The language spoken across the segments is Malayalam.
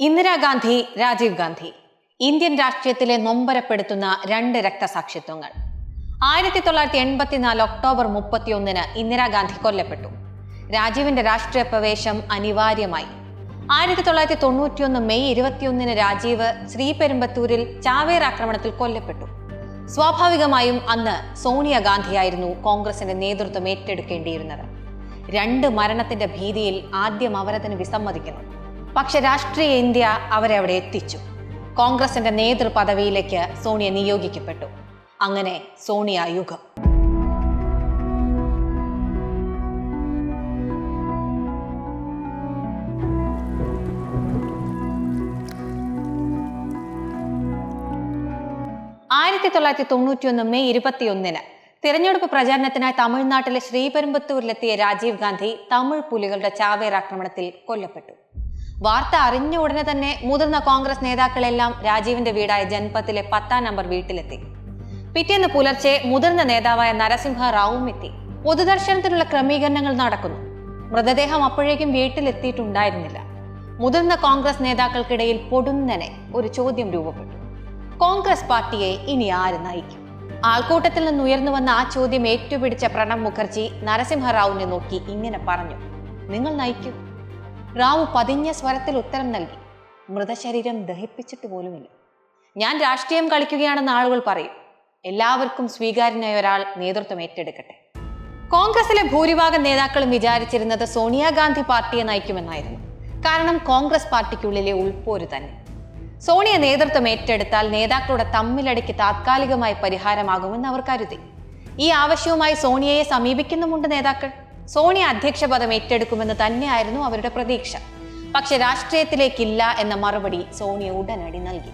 ഇന്ദിരാഗാന്ധി രാജീവ് ഗാന്ധി ഇന്ത്യൻ രാഷ്ട്രീയത്തിലെ നൊമ്പരപ്പെടുത്തുന്ന രണ്ട് രക്തസാക്ഷിത്വങ്ങൾ. ആയിരത്തി തൊള്ളായിരത്തി എൺപത്തിനാല് ഒക്ടോബർ മുപ്പത്തിയൊന്നിന് ഇന്ദിരാഗാന്ധി കൊല്ലപ്പെട്ടു. രാജീവിന്റെ രാഷ്ട്രീയ പ്രവേശം അനിവാര്യമായി. ആയിരത്തി തൊള്ളായിരത്തി തൊണ്ണൂറ്റിയൊന്ന് മെയ് ഇരുപത്തിയൊന്നിന് രാജീവ് ശ്രീപെരുമ്പത്തൂരിൽ ചാവേർ ആക്രമണത്തിൽ കൊല്ലപ്പെട്ടു. സ്വാഭാവികമായും അന്ന് സോണിയാഗാന്ധിയായിരുന്നു കോൺഗ്രസിന്റെ നേതൃത്വം ഏറ്റെടുക്കേണ്ടിയിരുന്നത്. രണ്ട് മരണത്തിന്റെ ഭീതിയിൽ ആദ്യം അവരതിന് വിസമ്മതിക്കുന്നു. പക്ഷെ രാഷ്ട്രീയ ഇന്ത്യ അവരെ അവിടെ എത്തിച്ചു. കോൺഗ്രസിന്റെ നേതൃപദവിയിലേക്ക് സോണിയ നിയോഗിക്കപ്പെട്ടു. അങ്ങനെ സോണിയ യുഗം. ആയിരത്തി തൊള്ളായിരത്തി തൊണ്ണൂറ്റിയൊന്ന് മെയ് ഇരുപത്തിയൊന്നിന് തിരഞ്ഞെടുപ്പ് പ്രചാരണത്തിനായി തമിഴ്നാട്ടിലെ ശ്രീപെരുമ്പത്തൂരിലെത്തിയ രാജീവ് ഗാന്ധി തമിഴ് പുലികളുടെ ചാവേർ ആക്രമണത്തിൽ കൊല്ലപ്പെട്ടു. വാർത്ത അറിഞ്ഞ ഉടനെ തന്നെ മുതിർന്ന കോൺഗ്രസ് നേതാക്കളെല്ലാം രാജീവിന്റെ വീടായ ജൻപത്തിലെ പത്താം നമ്പർ വീട്ടിലെത്തി. പിറ്റേന്ന് പുലർച്ചെ മുതിർന്ന നേതാവായ നരസിംഹ റാവും എത്തി. പൊതുദർശനത്തിനുള്ള ക്രമീകരണങ്ങൾ നടക്കുന്നു. മൃതദേഹം അപ്പോഴേക്കും വീട്ടിലെത്തിയിട്ടുണ്ടായിരുന്നില്ല. മുതിർന്ന കോൺഗ്രസ് നേതാക്കൾക്കിടയിൽ പൊടുന്നനെ ഒരു ചോദ്യം രൂപപ്പെട്ടു. കോൺഗ്രസ് പാർട്ടിയെ ഇനി ആര് നയിക്കും? ആൾക്കൂട്ടത്തിൽ നിന്ന് ഉയർന്നു വന്ന ആ ചോദ്യം ഏറ്റുപിടിച്ച പ്രണബ് മുഖർജി നരസിംഹറാവുവിനെ നോക്കി ഇങ്ങനെ പറഞ്ഞു. നിങ്ങൾ നയിക്കൂ. റാവു പതിഞ്ഞ സ്വരത്തിൽ ഉത്തരം നൽകി. മൃതശരീരം ദഹിപ്പിച്ചിട്ട് പോലുമില്ല. ഞാൻ രാഷ്ട്രീയം കളിക്കുകയാണെന്ന് ആളുകൾ പറയും. എല്ലാവർക്കും സ്വീകാര്യനായ ഒരാൾ നേതൃത്വം ഏറ്റെടുക്കട്ടെ. കോൺഗ്രസിലെ ഭൂരിഭാഗം നേതാക്കളും വിചാരിച്ചിരുന്നത് സോണിയാഗാന്ധി പാർട്ടിയെ നയിക്കുമെന്നായിരുന്നു. കാരണം കോൺഗ്രസ് പാർട്ടിക്കുള്ളിലെ ഉൾപ്പോര് തന്നെ. സോണിയ നേതൃത്വം ഏറ്റെടുത്താൽ നേതാക്കളുടെ തമ്മിലടിക്ക് താത്കാലികമായി പരിഹാരമാകുമെന്ന് അവർ കരുതി. ഈ ആവശ്യവുമായി സോണിയയെ സമീപിക്കുന്നുമുണ്ട് നേതാക്കൾ. സോണിയ അധ്യക്ഷ പദം ഏറ്റെടുക്കുമെന്ന് തന്നെയായിരുന്നു അവരുടെ പ്രതീക്ഷ. പക്ഷെ രാഷ്ട്രീയത്തിലേക്കില്ല എന്ന മറുപടി സോണിയ ഉടനടി നൽകി.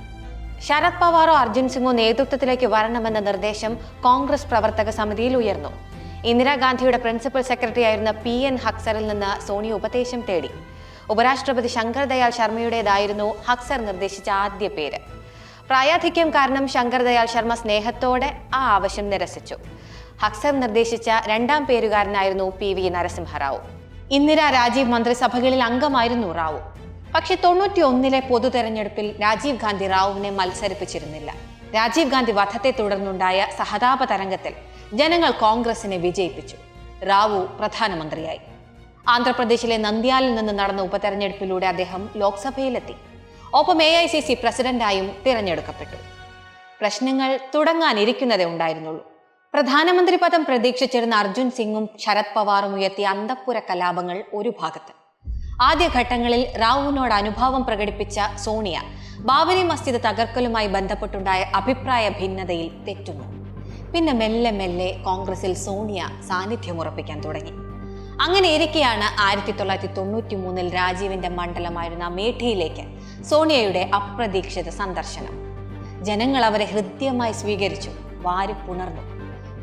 ശരത് പവാറോ അർജുൻ സിംഗോ നേതൃത്വത്തിലേക്ക് വരണമെന്ന നിർദ്ദേശം കോൺഗ്രസ് പ്രവർത്തക സമിതിയിൽ ഉയർന്നു. ഇന്ദിരാഗാന്ധിയുടെ പ്രിൻസിപ്പൽ സെക്രട്ടറി ആയിരുന്ന പി എൻ ഹക്സറിൽ നിന്ന് സോണിയ ഉപദേശം തേടി. ഉപരാഷ്ട്രപതി ശങ്കർ ദയാൽ ശർമ്മയുടേതായിരുന്നു ഹക്സർ നിർദ്ദേശിച്ച ആദ്യ പേര്. പ്രായാധിക്യം കാരണം ശങ്കർ ദയാൽ ശർമ്മ സ്നേഹത്തോടെ ആ ആവശ്യം നിരസിച്ചു. ഹക്സർ നിർദ്ദേശിച്ച രണ്ടാം പേരുകാരനായിരുന്നു പി വി നരസിംഹറാവു. ഇന്ദിര രാജീവ് മന്ത്രിസഭകളിൽ അംഗമായിരുന്നു റാവു. പക്ഷെ തൊണ്ണൂറ്റി ഒന്നിലെ പൊതു തെരഞ്ഞെടുപ്പിൽ രാജീവ് ഗാന്ധി റാവുവിനെ മത്സരിപ്പിച്ചിരുന്നില്ല. രാജീവ് ഗാന്ധി വധത്തെ തുടർന്നുണ്ടായ സഹതാപ തരംഗത്തിൽ ജനങ്ങൾ കോൺഗ്രസിനെ വിജയിപ്പിച്ചു. റാവു പ്രധാനമന്ത്രിയായി. ആന്ധ്രാപ്രദേശിലെ നന്ദ്യാലിൽ നിന്ന് നടന്ന ഉപതെരഞ്ഞെടുപ്പിലൂടെ അദ്ദേഹം ലോക്സഭയിലെത്തി. ഒപ്പം എ ഐ സി സി പ്രസിഡന്റായും തിരഞ്ഞെടുക്കപ്പെട്ടു. പ്രശ്നങ്ങൾ തുടങ്ങാനിരിക്കുന്നതേ ഉണ്ടായിരുന്നുള്ളൂ. പ്രധാനമന്ത്രി പദം പ്രതീക്ഷിച്ചിരുന്ന അർജുൻ സിംഗും ശരത് പവാറും ഉയർത്തിയ അന്തപ്പുര കലാപങ്ങൾ ഒരു ഭാഗത്ത്. ആദ്യഘട്ടങ്ങളിൽ റാവുവിനോട് അനുഭാവം പ്രകടിപ്പിച്ച സോണിയ ബാബരി മസ്ജിദ് തകർക്കലുമായി ബന്ധപ്പെട്ടുണ്ടായ അഭിപ്രായ ഭിന്നതയിൽ തെറ്റുന്നു പിന്നെ മെല്ലെ മെല്ലെ കോൺഗ്രസിൽ സോണിയ സാന്നിധ്യമുറപ്പിക്കാൻ തുടങ്ങി. അങ്ങനെ ഇരിക്കെയാണ് ആയിരത്തി തൊള്ളായിരത്തി തൊണ്ണൂറ്റി മൂന്നിൽ രാജീവിന്റെ മണ്ഡലമായിരുന്ന മേഠിയിലേക്ക് സോണിയയുടെ അപ്രതീക്ഷിത സന്ദർശനം. ജനങ്ങൾ അവരെ ഹൃദ്യമായി സ്വീകരിച്ചു വാരിപ്പുണർന്നു.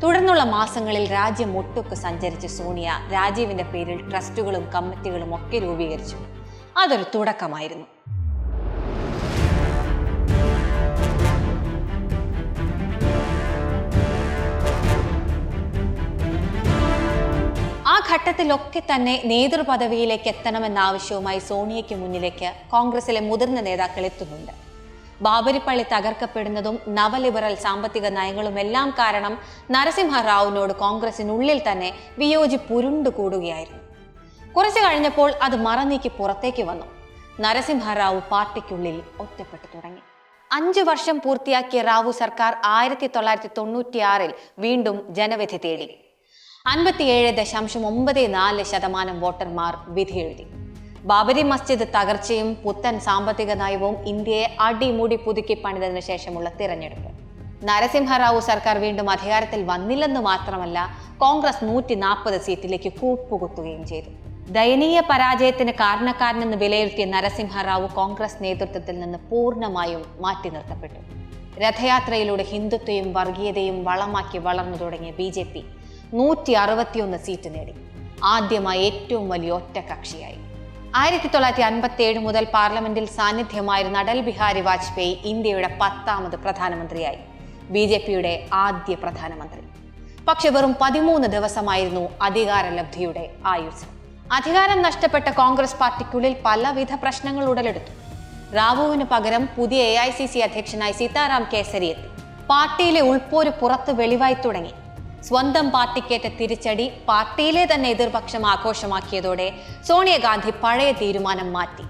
തുടർന്നുള്ള മാസങ്ങളിൽ രാജ്യം ഒട്ടൊക്കെ സഞ്ചരിച്ച സോണിയ രാജീവിന്റെ പേരിൽ ട്രസ്റ്റുകളും കമ്മിറ്റികളും ഒക്കെ രൂപീകരിച്ചു. അതൊരു തുടക്കമായിരുന്നു. ആ ഘട്ടത്തിലൊക്കെ തന്നെ നേതൃപദവിയിലേക്ക് എത്തണമെന്ന ആവശ്യവുമായി സോണിയയ്ക്ക് മുന്നിലേക്ക് കോൺഗ്രസിലെ മുതിർന്ന നേതാക്കൾ എത്തുന്നുണ്ട്. ബാബരിപ്പള്ളി തകർക്കപ്പെടുന്നതും നവലിബറൽ സാമ്പത്തിക നയങ്ങളുമെല്ലാം കാരണം നരസിംഹറാവുവിനോട് കോൺഗ്രസിനുള്ളിൽ തന്നെ വിയോജി പുരുണ്ടു കൂടുകയായിരുന്നു. കുറച്ചു കഴിഞ്ഞപ്പോൾ അത് മറനീക്കി പുറത്തേക്ക് വന്നു. നരസിംഹറാവു പാർട്ടിക്കുള്ളിൽ ഒറ്റപ്പെട്ടു തുടങ്ങി. അഞ്ചു വർഷം പൂർത്തിയാക്കിയ റാവു സർക്കാർ ആയിരത്തി തൊള്ളായിരത്തി തൊണ്ണൂറ്റിയാറിൽ വീണ്ടും ജനവിധി തേടി. അൻപത്തിയേഴ് ദശാംശം ഒമ്പത് നാല് ശതമാനം വോട്ടർമാർ വിധിയെഴുതി. ബാബരി മസ്ജിദ് തകർച്ചയും പുത്തൻ സാമ്പത്തിക നയവും ഇന്ത്യയെ അടിമുടി പുതുക്കി പണിതതിനു ശേഷമുള്ള തിരഞ്ഞെടുപ്പ്. നരസിംഹറാവു സർക്കാർ വീണ്ടും അധികാരത്തിൽ വന്നില്ലെന്ന് മാത്രമല്ല കോൺഗ്രസ് നൂറ്റി നാൽപ്പത് സീറ്റിലേക്ക് കൂപ്പുകുത്തുകയും ചെയ്തു. ദയനീയ പരാജയത്തിന് കാരണക്കാരനെന്ന് വിലയിരുത്തിയ നരസിംഹറാവു കോൺഗ്രസ് നേതൃത്വത്തിൽ നിന്ന് പൂർണമായും മാറ്റി നിർത്തപ്പെട്ടു. രഥയാത്രയിലൂടെ ഹിന്ദുത്വയും വർഗീയതയും വളമാക്കി വളർന്നു തുടങ്ങിയ ബി ജെ പി നൂറ്റി അറുപത്തിയൊന്ന് സീറ്റ് നേടി. ആദ്യമായി ഏറ്റവും വലിയ ഒറ്റ കക്ഷിയായി ആയിരത്തി തൊള്ളായിരത്തി അൻപത്തി ഏഴ് മുതൽ പാർലമെന്റിൽ സാന്നിധ്യമായിരുന്ന അടൽ ബിഹാരി വാജ്പേയി ഇന്ത്യയുടെ പത്താമത് പ്രധാനമന്ത്രിയായി. ബി ജെ പിയുടെ ആദ്യ പ്രധാനമന്ത്രി. പക്ഷെ വെറും പതിമൂന്ന് ദിവസമായിരുന്നു അധികാരലബ്ധിയുടെ ആയുസ് അധികാരം നഷ്ടപ്പെട്ട കോൺഗ്രസ് പാർട്ടിക്കുള്ളിൽ പലവിധ പ്രശ്നങ്ങൾ ഉടലെടുത്തു. റാവുവിന് പകരം പുതിയ എ ഐ സി സി അധ്യക്ഷനായി സീതാറാം കേസരി എത്തി. പാർട്ടിയിലെ ഉൾപ്പോര് പുറത്ത് വെളിവായി തുടങ്ങി. സ്വന്തം പാർട്ടിക്കേറ്റ തിരിച്ചടി പാർട്ടിയിലെ തന്നെ എതിർപക്ഷം ആഘോഷമാക്കിയതോടെ സോണിയാഗാന്ധി പഴയ തീരുമാനം മാറ്റി.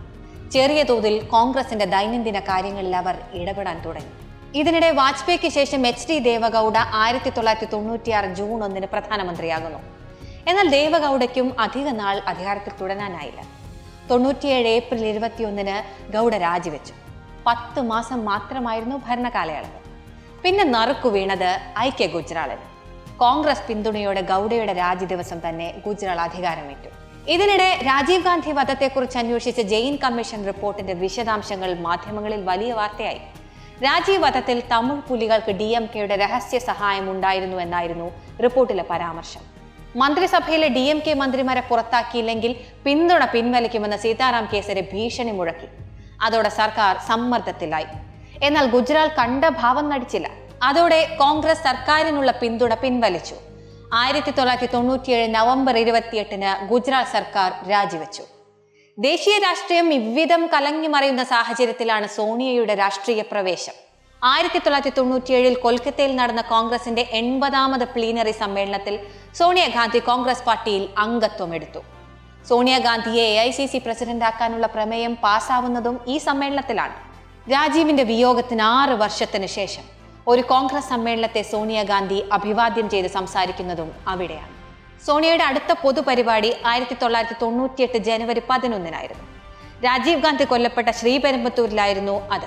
ചെറിയ തോതിൽ കോൺഗ്രസിന്റെ ദൈനംദിന കാര്യങ്ങളിൽ അവർ ഇടപെടാൻ തുടങ്ങി. ഇതിനിടെ വാജ്പേയിക്ക് ശേഷം എച്ച് ഡി ദേവഗൌഡ ആയിരത്തി തൊള്ളായിരത്തി തൊണ്ണൂറ്റിയാറ് ജൂൺ ഒന്നിന് പ്രധാനമന്ത്രിയാകുന്നു. എന്നാൽ ദേവഗൌഡയ്ക്കും അധിക നാൾ അധികാരത്തിൽ തുടരാനായില്ല. തൊണ്ണൂറ്റിയേഴ് ഏപ്രിൽ ഇരുപത്തിയൊന്നിന് ഗൗഡ രാജിവെച്ചു. പത്ത് മാസം മാത്രമായിരുന്നു ഭരണകാലയളവ്. പിന്നെ നറുക്കു വീണത് ഐക്യ ഗുജറാളിന് കോൺഗ്രസ് പിന്തുണയോടെ ഗൗഡയുടെ രാജി ദിവസം തന്നെ ഗുജറാൾ അധികാരമേറ്റു. ഇതിനിടെ രാജീവ് ഗാന്ധി വധത്തെക്കുറിച്ച് അന്വേഷിച്ച ജെയിൻ കമ്മീഷൻ റിപ്പോർട്ടിന്റെ വിശദാംശങ്ങൾ മാധ്യമങ്ങളിൽ വലിയ വാർത്തയായി. രാജീവ് വധത്തിൽ തമിഴ് പുലികൾക്ക് ഡി എം കെയുടെ രഹസ്യ സഹായം ഉണ്ടായിരുന്നു എന്നായിരുന്നു റിപ്പോർട്ടിലെ പരാമർശം. മന്ത്രിസഭയിലെ ഡി എം കെ മന്ത്രിമാരെ പുറത്താക്കിയില്ലെങ്കിൽ പിന്തുണ പിൻവലിക്കുമെന്ന് സീതാറാം കേസരി ഭീഷണി മുഴക്കി. അതോടെ സർക്കാർ സമ്മർദ്ദത്തിലായി. എന്നാൽ ഗുജറാൾ കണ്ട ഭാവം നടിച്ചില്ല. അതോടെ കോൺഗ്രസ് സർക്കാരിനുള്ള പിന്തുണ പിൻവലിച്ചു. ആയിരത്തി തൊള്ളായിരത്തി തൊണ്ണൂറ്റിയേഴ് നവംബർ ഇരുപത്തിയെട്ടിന് ഗുജറാത്ത് സർക്കാർ രാജിവെച്ചു. ദേശീയ രാഷ്ട്രീയം ഇவ்விധം കലങ്ങി മറയുന്ന സാഹചര്യത്തിലാണ് സോണിയയുടെ രാഷ്ട്രീയ പ്രവേശം. ആയിരത്തി തൊള്ളായിരത്തി തൊണ്ണൂറ്റിയേഴിൽ കൊൽക്കത്തയിൽ നടന്ന കോൺഗ്രസിന്റെ എൺപതാമത് പ്ലീനറി സമ്മേളനത്തിൽ സോണിയാഗാന്ധി കോൺഗ്രസ് പാർട്ടിയിൽ അംഗത്വം എടുത്തു. സോണിയാഗാന്ധിയെ എ ഐ സി സി പ്രസിഡന്റാക്കാനുള്ള പ്രമേയം പാസ്സാവുന്നതും ഈ സമ്മേളനത്തിലാണ്. രാജീവിന്റെ വിയോഗത്തിന് ആറ് വർഷത്തിന് ശേഷം. ഒരു കോൺഗ്രസ് സമ്മേളനത്തെ സോണിയാഗാന്ധി അഭിവാദ്യം ചെയ്ത് സംസാരിക്കുന്നതും അവിടെയാണ്. സോണിയയുടെ അടുത്ത പൊതുപരിപാടി ആയിരത്തി തൊള്ളായിരത്തി തൊണ്ണൂറ്റിയെട്ട് ജനുവരി പതിനൊന്നിനായിരുന്നു. രാജീവ് ഗാന്ധി കൊല്ലപ്പെട്ട ശ്രീപെരുമ്പത്തൂരിലായിരുന്നു അത്.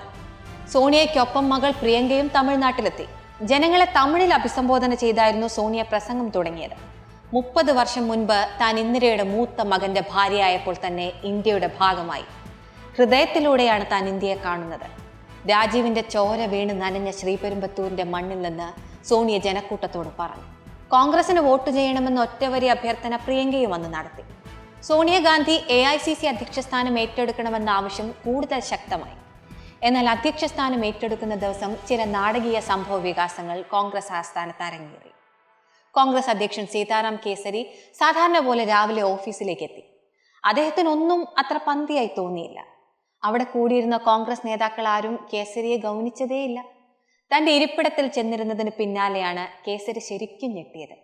സോണിയയ്ക്കൊപ്പം മകൾ പ്രിയങ്കയും തമിഴ്നാട്ടിലെത്തി. ജനങ്ങളെ തമിഴിൽ അഭിസംബോധന ചെയ്തായിരുന്നു സോണിയ പ്രസംഗം തുടങ്ങിയത്. മുപ്പത് വർഷം മുൻപ് താൻ ഇന്ദിരയുടെ മൂത്ത മകന്റെ ഭാര്യയായപ്പോൾ തന്നെ ഇന്ത്യയുടെ ഭാഗമായി. ഹൃദയത്തിലൂടെയാണ് താൻ ഇന്ത്യയെ കാണുന്നത്. രാജീവിന്റെ ചോര വീണ് നനഞ്ഞ ശ്രീപെരുമ്പത്തൂരിന്റെ മണ്ണിൽ നിന്ന് സോണിയ ജനക്കൂട്ടത്തോട് പറഞ്ഞു. കോൺഗ്രസിന് വോട്ട് ചെയ്യണമെന്ന ഒറ്റവരി അഭ്യർത്ഥന പ്രിയങ്കയും അന്ന് നടത്തി. Sonia Gandhi A I C C അധ്യക്ഷ സ്ഥാനം ഏറ്റെടുക്കണമെന്ന ആവശ്യം കൂടുതൽ ശക്തമായി. എന്നാൽ അധ്യക്ഷ സ്ഥാനം ഏറ്റെടുക്കുന്ന ദിവസം ചില നാടകീയ സംഭവ വികാസങ്ങൾ കോൺഗ്രസ് ആസ്ഥാനത്ത് അരങ്ങേറി. കോൺഗ്രസ് അധ്യക്ഷൻ സീതാറാം കേസരി സാധാരണ പോലെ രാവിലെ ഓഫീസിലേക്ക് എത്തി. അദ്ദേഹത്തിനൊന്നും അത്ര പന്തിയായി തോന്നിയില്ല. അവിടെ കൂടിയിരുന്ന കോൺഗ്രസ് നേതാക്കൾ ആരും കേസരിയെ ഗൗനിച്ചതേയില്ല. തന്റെ ഇരിപ്പിടത്തിൽ ചെന്നിരുന്നതിന് പിന്നാലെയാണ് കേസരി ശരിക്കും ഞെട്ടിയത്.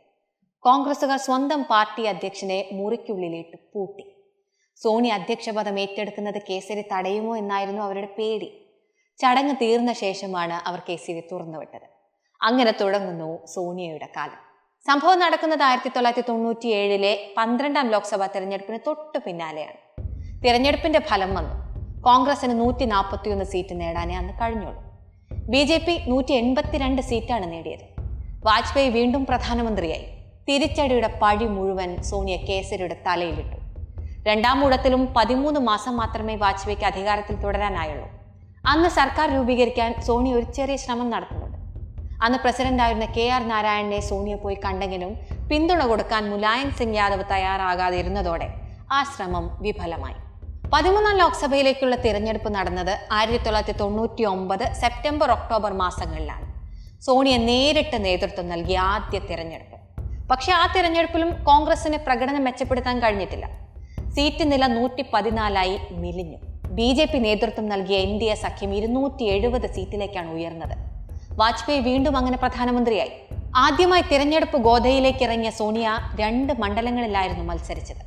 കോൺഗ്രസുകാർ സ്വന്തം പാർട്ടി അധ്യക്ഷനെ മുറിക്കുള്ളിലിട്ട് പൂട്ടി. സോണി അധ്യക്ഷപദം ഏറ്റെടുക്കുന്നത് കേസരി തടയുമോ എന്നായിരുന്നു അവരുടെ പേടി. ചടങ്ങ് തീർന്ന ശേഷമാണ് അവർ കേസരി തുറന്നുവിട്ടത്. അങ്ങനെ തുടങ്ങുന്നു സോണിയയുടെ കാലം. സംഭവം നടക്കുന്നത് ആയിരത്തി തൊള്ളായിരത്തി തൊണ്ണൂറ്റി ഏഴിലെ പന്ത്രണ്ടാം ലോക്സഭാ തെരഞ്ഞെടുപ്പിന് തൊട്ടു പിന്നാലെയാണ്. തിരഞ്ഞെടുപ്പിന്റെ ഫലം വന്നു. കോൺഗ്രസിന് നൂറ്റി നാൽപ്പത്തിയൊന്ന് സീറ്റ് നേടാനേ അന്ന് കഴിഞ്ഞുള്ളൂ. ബി ജെ പി നൂറ്റി എൺപത്തിരണ്ട് സീറ്റാണ് നേടിയത്. വാജ്പേയി വീണ്ടും പ്രധാനമന്ത്രിയായി. തിരിച്ചടിയുടെ പഴി മുഴുവൻ സോണിയ കേസരിയുടെ തലയിലിട്ടു. രണ്ടാം ഊഴത്തിലും പതിമൂന്ന് മാസം മാത്രമേ വാജ്പേയിക്ക് അധികാരത്തിൽ തുടരാനായുള്ളൂ. അന്ന് സർക്കാർ രൂപീകരിക്കാൻ സോണിയ ഒരു ചെറിയ ശ്രമം നടത്തുന്നുണ്ട്. അന്ന് പ്രസിഡന്റായിരുന്ന കെ ആർ നാരായണനെ സോണിയ പോയി കണ്ടെങ്കിലും പിന്തുണ കൊടുക്കാൻ മുലായം സിംഗ് യാദവ് തയ്യാറാകാതിരുന്നതോടെ ആ ശ്രമം വിഫലമായി. പതിമൂന്നാം ലോക്സഭയിലേക്കുള്ള തിരഞ്ഞെടുപ്പ് നടന്നത് ആയിരത്തി തൊള്ളായിരത്തി തൊണ്ണൂറ്റി ഒമ്പത് സെപ്റ്റംബർ ഒക്ടോബർ മാസങ്ങളിലാണ്. സോണിയ നേരിട്ട് നേതൃത്വം നൽകിയ ആദ്യ തിരഞ്ഞെടുപ്പ്. പക്ഷേ ആ തിരഞ്ഞെടുപ്പിലും കോൺഗ്രസിന് പ്രകടനം മെച്ചപ്പെടുത്താൻ കഴിഞ്ഞിട്ടില്ല. സീറ്റ് നില നൂറ്റി പതിനാലായി മിലിഞ്ഞു. ബി ജെ പി നേതൃത്വം നൽകിയ എൻ ഡി എ സഖ്യം ഇരുന്നൂറ്റി എഴുപത് സീറ്റിലേക്കാണ് ഉയർന്നത്. വാജ്പേയി വീണ്ടും അങ്ങനെ പ്രധാനമന്ത്രിയായി. ആദ്യമായി തിരഞ്ഞെടുപ്പ് ഗോതയിലേക്ക് ഇറങ്ങിയ സോണിയ രണ്ട് മണ്ഡലങ്ങളിലായിരുന്നു മത്സരിച്ചത്.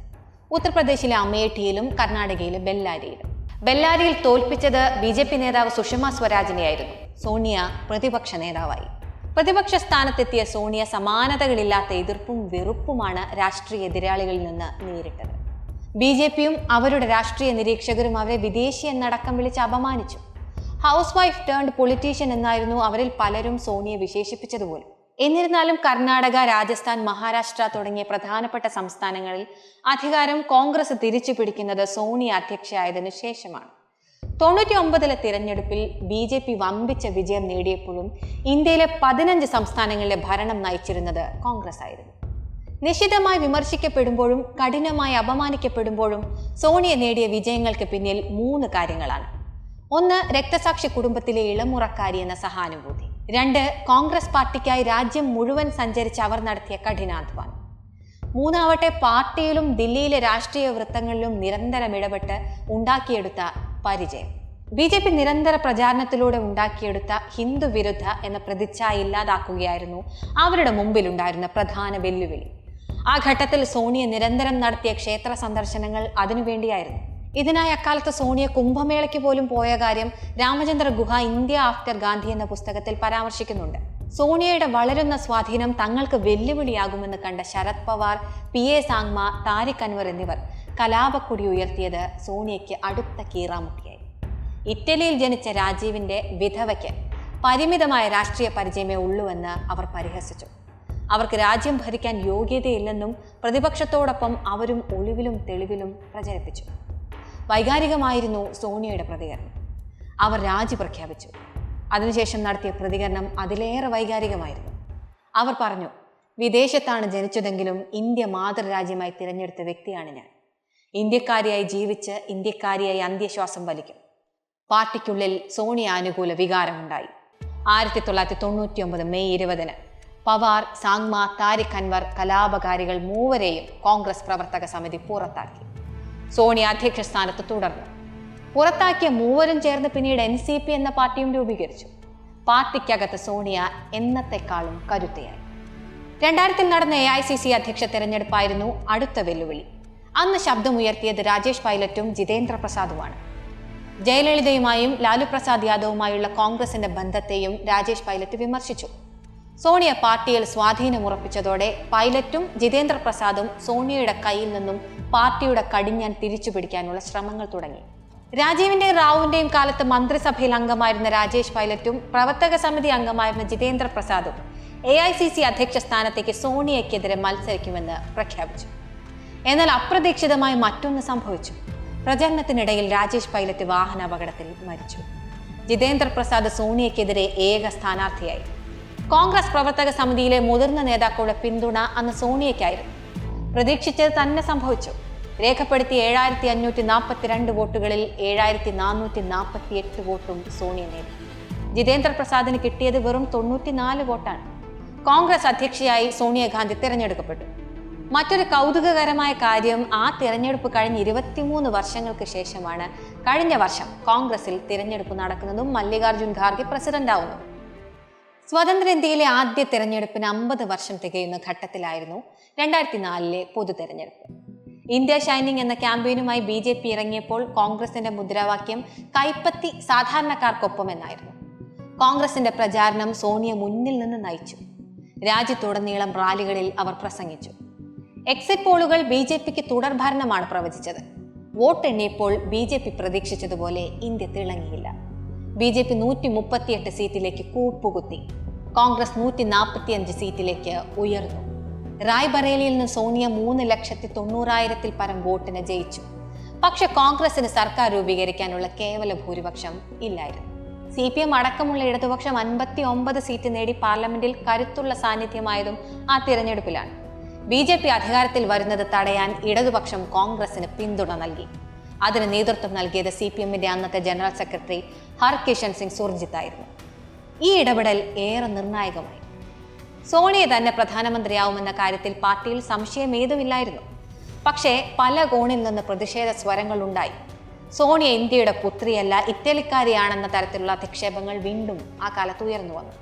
ഉത്തർപ്രദേശിലെ അമേഠിയിലും കർണാടകയിലെ ബെല്ലാരിയിലും. ബെല്ലാരിയിൽ തോൽപ്പിച്ചത് ബി ജെ പി നേതാവ് സുഷമ സ്വരാജിനെയായിരുന്നു. സോണിയ പ്രതിപക്ഷ നേതാവായി. പ്രതിപക്ഷ സ്ഥാനത്തെത്തിയ സോണിയ സമാനതകളില്ലാത്ത എതിർപ്പും വെറുപ്പുമാണ് രാഷ്ട്രീയ എതിരാളികളിൽ നിന്ന് നേരിട്ടത്. ബി ജെ പിയും അവരുടെ രാഷ്ട്രീയ നിരീക്ഷകരും അവരെ വിദേശി എന്നടക്കം വിളിച്ച് അപമാനിച്ചു. ഹൗസ് വൈഫ് ടേൺഡ് പൊളിറ്റീഷ്യൻ എന്നായിരുന്നു അവരിൽ പലരും സോണിയെ വിശേഷിപ്പിച്ചതുപോലും. എന്നിരുന്നാലും കർണാടക രാജസ്ഥാൻ മഹാരാഷ്ട്ര തുടങ്ങിയ പ്രധാനപ്പെട്ട സംസ്ഥാനങ്ങളിൽ അധികാരം കോൺഗ്രസ് തിരിച്ചു പിടിക്കുന്നത് സോണി അധ്യക്ഷയായതിനു ശേഷമാണ്. തൊണ്ണൂറ്റി ഒമ്പതിലെ തിരഞ്ഞെടുപ്പിൽ ബി ജെ പി വമ്പിച്ച വിജയം നേടിയപ്പോഴും ഇന്ത്യയിലെ പതിനഞ്ച് സംസ്ഥാനങ്ങളിലെ ഭരണം നയിച്ചിരുന്നത് കോൺഗ്രസ് ആയിരുന്നു നിശിതമായി വിമർശിക്കപ്പെടുമ്പോഴും കഠിനമായി അപമാനിക്കപ്പെടുമ്പോഴും സോണിയ നേടിയ വിജയങ്ങൾക്ക് പിന്നിൽ മൂന്ന് കാര്യങ്ങളാണ്. ഒന്ന് രക്തസാക്ഷി കുടുംബത്തിലെ ഇളമുറക്കാരി എന്ന സഹാനുഭൂതി. രണ്ട് കോൺഗ്രസ് പാർട്ടിക്കായി രാജ്യം മുഴുവൻ സഞ്ചരിച്ച് അവർ നടത്തിയ കഠിനാധ്വാനം. മൂന്നാവട്ടെ പാർട്ടിയിലും ദില്ലിയിലെ രാഷ്ട്രീയ വൃത്തങ്ങളിലും നിരന്തരം ഇടപെട്ട് ഉണ്ടാക്കിയെടുത്ത പരിചയം. ബി ജെ പി നിരന്തര പ്രചാരണത്തിലൂടെ ഉണ്ടാക്കിയെടുത്ത ഹിന്ദു വിരുദ്ധ എന്ന പ്രതിച്ഛായ ഇല്ലാതാക്കുകയായിരുന്നു അവരുടെ മുമ്പിലുണ്ടായിരുന്ന പ്രധാന വെല്ലുവിളി. ആ ഘട്ടത്തിൽ സോണിയ നിരന്തരം നടത്തിയ ക്ഷേത്ര സന്ദർശനങ്ങൾ അതിനുവേണ്ടിയായിരുന്നു. ഇതിനായി അക്കാലത്ത് സോണിയ കുംഭമേളയ്ക്ക് പോലും പോയ കാര്യം രാമചന്ദ്ര ഗുഹ ഇന്ത്യ ആഫ്റ്റർ ഗാന്ധി എന്ന പുസ്തകത്തിൽ പരാമർശിക്കുന്നുണ്ട്. സോണിയയുടെ വളരുന്ന സ്വാധീനം തങ്ങൾക്ക് വെല്ലുവിളിയാകുമെന്ന് കണ്ട ശരത് പവാർ പി എ സാങ്മ താരിഖ് അൻവർ എന്നിവർ കലാപക്കുടി ഉയർത്തിയത് സോണിയയ്ക്ക് അടുത്ത കീറാമുട്ടിയായി. ഇറ്റലിയിൽ ജനിച്ച രാജീവിന്റെ വിധവയ്ക്ക് പരിമിതമായ രാഷ്ട്രീയ പരിചയമേ ഉള്ളൂവെന്ന് അവർ പരിഹസിച്ചു. അവർക്ക് രാജ്യം ഭരിക്കാൻ യോഗ്യതയില്ലെന്നും പ്രതിപക്ഷത്തോടൊപ്പം അവരും ഒളിവിലും തെളിവിലും പ്രചരിപ്പിച്ചു. വൈകാരികമായിരുന്നു സോണിയയുടെ പ്രതികരണം. അവർ രാജി പ്രഖ്യാപിച്ചു. അതിനുശേഷം നടത്തിയ പ്രതികരണം അതിലേറെ വൈകാരികമായിരുന്നു. അവർ പറഞ്ഞു വിദേശത്താണ് ജനിച്ചതെങ്കിലും ഇന്ത്യ മാതൃരാജ്യമായി തിരഞ്ഞെടുത്ത വ്യക്തിയാണ് ഞാൻ. ഇന്ത്യക്കാരിയായി ജീവിച്ച് ഇന്ത്യക്കാരിയായി അന്ത്യശ്വാസം വലിക്കും. പാർട്ടിക്കുള്ളിൽ സോണിയ അനുകൂല വികാരമുണ്ടായി. ആയിരത്തി തൊള്ളായിരത്തി തൊണ്ണൂറ്റി ഒമ്പത് മെയ് ഇരുപതിന് പവാർ സാങ്മ താരിഖ് അൻവർ കലാപകാരികൾ മൂവരെയും കോൺഗ്രസ് പ്രവർത്തക സമിതി പുറത്താക്കി. സോണിയ അധ്യക്ഷ സ്ഥാനത്ത് തുടർന്നു. പുറത്താക്കിയ മൂവരും ചേർന്ന് പിന്നീട് എൻ സി പി എന്ന പാർട്ടിയും രൂപീകരിച്ചു. പാർട്ടിക്കകത്ത് സോണിയ എന്നത്തെക്കാളും കരുത്തയായി. രണ്ടായിരത്തിൽ നടന്ന എ ഐ സി സി അധ്യക്ഷ തെരഞ്ഞെടുപ്പായിരുന്നു അടുത്ത വെല്ലുവിളി. അന്ന് ശബ്ദമുയർത്തിയത് രാജേഷ് പൈലറ്റും ജിതേന്ദ്ര പ്രസാദുമാണ്. ജയലളിതയുമായും ലാലു പ്രസാദ് യാദവുമായുള്ള കോൺഗ്രസിന്റെ ബന്ധത്തെയും രാജേഷ് പൈലറ്റ് വിമർശിച്ചു. സോണിയ പാർട്ടിയിൽ സ്വാധീനം ഉറപ്പിച്ചതോടെ പൈലറ്റും ജിതേന്ദ്ര പ്രസാദും സോണിയയുടെ കയ്യിൽ നിന്നും പാർട്ടിയുടെ കടിഞ്ഞാൻ തിരിച്ചു പിടിക്കാനുള്ള ശ്രമങ്ങൾ തുടങ്ങി. രാജീവിന്റെയും റാവുവിന്റെയും കാലത്ത് മന്ത്രിസഭയിൽ അംഗമായിരുന്ന രാജേഷ് പൈലറ്റും പ്രവർത്തക സമിതി അംഗമായിരുന്ന ജിതേന്ദ്ര പ്രസാദും എ ഐ സി സി അധ്യക്ഷ സ്ഥാനത്തേക്ക് സോണിയയ്ക്കെതിരെ മത്സരിക്കുമെന്ന് പ്രഖ്യാപിച്ചു. എന്നാൽ അപ്രതീക്ഷിതമായി മറ്റൊന്ന് സംഭവിച്ചു. പ്രചരണത്തിനിടയിൽ രാജേഷ് പൈലറ്റ് വാഹനാപകടത്തിൽ മരിച്ചു. ജിതേന്ദ്ര പ്രസാദ് സോണിയയ്ക്കെതിരെ ഏക സ്ഥാനാർത്ഥിയായി. കോൺഗ്രസ് പ്രവർത്തക സമിതിയിലെ മുതിർന്ന നേതാക്കളുടെ പിന്തുണ അന്ന് സോണിയയ്ക്കായിരുന്നു. പ്രതീക്ഷിച്ചത് തന്നെ സംഭവിച്ചു. രേഖപ്പെടുത്തിയ ഏഴായിരത്തി അഞ്ഞൂറ്റി നാൽപ്പത്തിരണ്ട് വോട്ടുകളിൽ ഏഴായിരത്തി നാനൂറ്റി നാൽപ്പത്തി എട്ട് വോട്ടും സോണിയ നേടി. ജിതേന്ദ്ര പ്രസാദിന് കിട്ടിയത് വെറും തൊണ്ണൂറ്റിനാല് വോട്ടാണ്. കോൺഗ്രസ് അധ്യക്ഷയായി സോണിയാഗാന്ധി തിരഞ്ഞെടുക്കപ്പെട്ടു. മറ്റൊരു കൗതുകകരമായ കാര്യം ആ തിരഞ്ഞെടുപ്പ് കഴിഞ്ഞ് ഇരുപത്തിമൂന്ന് വർഷങ്ങൾക്ക് ശേഷമാണ് കഴിഞ്ഞ വർഷം കോൺഗ്രസിൽ തിരഞ്ഞെടുപ്പ് നടക്കുന്നതും മല്ലികാർജുൻ ഖാർഗെ പ്രസിഡന്റ് ആവുന്നതും സ്വതന്ത്ര ഇന്ത്യയിലെ ആദ്യ തിരഞ്ഞെടുപ്പിന് അമ്പത് വർഷം തികയുന്ന ഘട്ടത്തിലായിരുന്നു രണ്ടായിരത്തി നാലിലെ പൊതു തെരഞ്ഞെടുപ്പ് ഇന്ത്യ ഷൈനിങ് എന്ന ക്യാമ്പയിനുമായി ബി ജെ പി ഇറങ്ങിയപ്പോൾ കോൺഗ്രസിന്റെ മുദ്രാവാക്യം കൈപ്പത്തി സാധാരണക്കാർക്കൊപ്പം എന്നായിരുന്നു കോൺഗ്രസിന്റെ പ്രചാരണം സോണിയ മുന്നിൽ നിന്ന് നയിച്ചു. രാജ്യത്തുടനീളം റാലികളിൽ അവർ പ്രസംഗിച്ചു. എക്സിറ്റ് പോളുകൾ ബി ജെ പിക്ക് തുടർഭരണമാണ് പ്രവചിച്ചത്. വോട്ടെണ്ണിയപ്പോൾ ബി ജെ പി പ്രതീക്ഷിച്ചതുപോലെ ഇന്ത്യ തിളങ്ങിയില്ല. ബി ജെ പി നൂറ്റി മുപ്പത്തിയെട്ട് സീറ്റിലേക്ക് കൂപ്പുകുത്തി. കോൺഗ്രസ് നൂറ്റി നാൽപ്പത്തിയഞ്ച് സീറ്റിലേക്ക് ഉയർന്നു. റായ്ബറേലിയിൽ നിന്ന് സോണിയ മൂന്ന് ലക്ഷത്തി തൊണ്ണൂറായിരത്തിൽ പരം വോട്ടിന് ജയിച്ചു. പക്ഷെ കോൺഗ്രസിന് സർക്കാർ രൂപീകരിക്കാനുള്ള കേവല ഭൂരിപക്ഷം ഇല്ലായിരുന്നു. സി പി എം അടക്കമുള്ള ഇടതുപക്ഷം അൻപത്തി ഒമ്പത് സീറ്റ് നേടി പാർലമെന്റിൽ കരുത്തുള്ള സാന്നിധ്യമായതും ആ തിരഞ്ഞെടുപ്പിലാണ്. ബി ജെ പി അധികാരത്തിൽ വരുന്നത് തടയാൻ ഇടതുപക്ഷം കോൺഗ്രസിന് പിന്തുണ നൽകി. അതിന് നേതൃത്വം നൽകിയത് സി പി എമ്മിന്റെ അന്നത്തെ ജനറൽ സെക്രട്ടറി ഹർകിഷൻ സിംഗ് സുർജിത്ത് ആയിരുന്നു ഈ ഇടപെടൽ ഏറെ നിർണായകമായി. സോണിയ തന്നെ പ്രധാനമന്ത്രിയാവുമെന്ന കാര്യത്തിൽ പാർട്ടിയിൽ സംശയമേതുമില്ലായിരുന്നു പക്ഷേ പല കോണിൽ നിന്ന് പ്രതിഷേധ സ്വരങ്ങൾ ഉണ്ടായി സോണിയ ഇന്ത്യയുടെ പുത്രിയല്ല ഇറ്റലിക്കാരിയാണെന്ന തരത്തിലുള്ള അധിക്ഷേപങ്ങൾ വീണ്ടും ആ കാലത്ത് ഉയർന്നു വന്നു.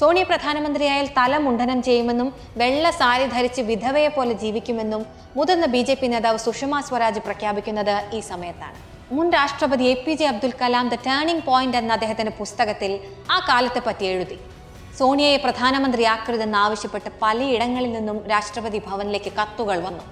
സോണിയ പ്രധാനമന്ത്രിയായാൽ തല മുണ്ഡനം ചെയ്യുമെന്നും വെള്ള സാരി ധരിച്ച് വിധവയെ പോലെ ജീവിക്കുമെന്നും മുതിർന്ന ബി ജെ പി നേതാവ് സുഷമ സ്വരാജ് പ്രഖ്യാപിക്കുന്നത് ഈ സമയത്താണ്. മുൻ രാഷ്ട്രപതി A P J Abdul Kalam the turning point എന്ന അദ്ദേഹത്തിന്റെ പുസ്തകത്തിൽ ആ കാലത്തെ പറ്റി എഴുതി. സോണിയയെ പ്രധാനമന്ത്രിയാക്കരുതെന്ന് ആവശ്യപ്പെട്ട് പലയിടങ്ങളിൽ നിന്നും രാഷ്ട്രപതി ഭവനിലേക്ക് കത്തുകൾ വന്നു.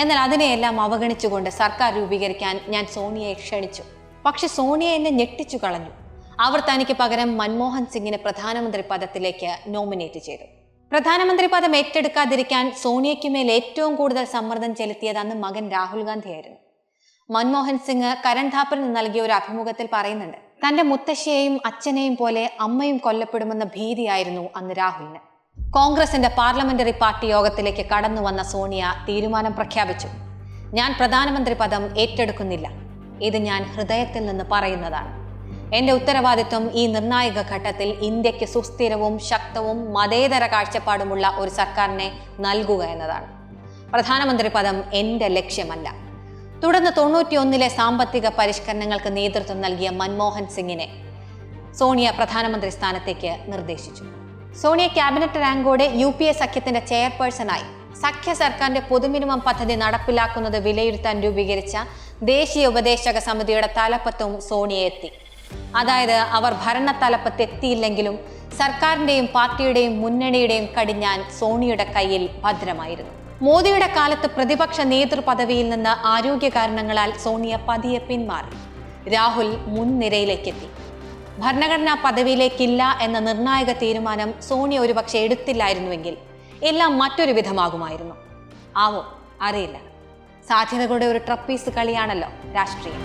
എന്നാൽ അതിനെയെല്ലാം അവഗണിച്ചുകൊണ്ട് സർക്കാർ രൂപീകരിക്കാൻ ഞാൻ സോണിയയെ ക്ഷണിച്ചു. പക്ഷെ സോണിയ എന്നെ ഞെട്ടിച്ചു കളഞ്ഞു. അവർ തനിക്ക് പകരം മൻമോഹൻ സിംഗിനെ പ്രധാനമന്ത്രി പദത്തിലേക്ക് നോമിനേറ്റ് ചെയ്തു. പ്രധാനമന്ത്രി പദം ഏറ്റെടുക്കാതിരിക്കാൻ സോണിയയ്ക്കുമേൽ ഏറ്റവും കൂടുതൽ സമ്മർദ്ദം ചെലുത്തിയത് അന്ന് മകൻ രാഹുൽ ഗാന്ധിയായിരുന്നു. മൻമോഹൻ സിംഗ് കരൺ ഥാപ്പറിന് നൽകിയ ഒരു അഭിമുഖത്തിൽ പറയുന്നുണ്ട് തന്റെ മുത്തശ്ശിയെയും അച്ഛനെയും പോലെ അമ്മയും കൊല്ലപ്പെടുമെന്ന ഭീതിയായിരുന്നു അന്ന് രാഹുലിന്. കോൺഗ്രസിന്റെ പാർലമെന്ററി പാർട്ടി യോഗത്തിലേക്ക് കടന്നു വന്ന സോണിയ തീരുമാനം പ്രഖ്യാപിച്ചു. ഞാൻ പ്രധാനമന്ത്രി പദം ഏറ്റെടുക്കുന്നില്ല. ഇത് ഞാൻ ഹൃദയത്തിൽ നിന്ന് പറയുന്നതാണ്. എന്റെ ഉത്തരവാദിത്വം ഈ നിർണായക ഘട്ടത്തിൽ ഇന്ത്യയ്ക്ക് സുസ്ഥിരവും ശക്തവും മതേതര കാഴ്ചപ്പാടുമുള്ള ഒരു സർക്കാരിനെ നൽകുക എന്നതാണ്. പ്രധാനമന്ത്രി പദം എന്റെ ലക്ഷ്യമല്ല. തുടർന്ന് തൊണ്ണൂറ്റിയൊന്നിലെ സാമ്പത്തിക പരിഷ്കരണങ്ങൾക്ക് നേതൃത്വം നൽകിയ മൻമോഹൻ സിംഗിനെ സോണിയ പ്രധാനമന്ത്രി സ്ഥാനത്തേക്ക് നിർദ്ദേശിച്ചു. സോണിയ ക്യാബിനറ്റ് റാങ്കോടെ യു പി എ സഖ്യത്തിന്റെ ചെയർപേഴ്സണായി സഖ്യ സർക്കാരിന്റെ പൊതുമിനിമം പദ്ധതി നടപ്പിലാക്കുന്നത് വിലയിരുത്താൻ രൂപീകരിച്ച ദേശീയ ഉപദേശക സമിതിയുടെ തലപ്പത്തും സോണിയ എത്തി. അതായത് അവർ ഭരണ തലപ്പത്തെത്തിയില്ലെങ്കിലും സർക്കാരിന്റെയും പാർട്ടിയുടെയും മുന്നണിയുടെയും കടിഞ്ഞാൻ സോണിയുടെ കയ്യിൽ ഭദ്രമായിരുന്നു. മോദിയുടെ കാലത്ത് പ്രതിപക്ഷ നേതൃപദവിയിൽ നിന്ന് ആരോഗ്യ കാരണങ്ങളാൽ സോണിയ പതിയെ പിന്മാറി. രാഹുൽ മുൻനിരയിലേക്കെത്തി ഭരണഘടനാ പദവിയിലേക്കില്ല എന്ന നിർണായക തീരുമാനം സോണിയ ഒരുപക്ഷെ എടുത്തില്ലായിരുന്നുവെങ്കിൽ എല്ലാം മറ്റൊരു വിധമാകുമായിരുന്നു. ആവോ അറിയില്ല. സാധ്യതകളുടെ ഒരു ട്രപ്പീസ് കളിയാണല്ലോ രാഷ്ട്രീയം.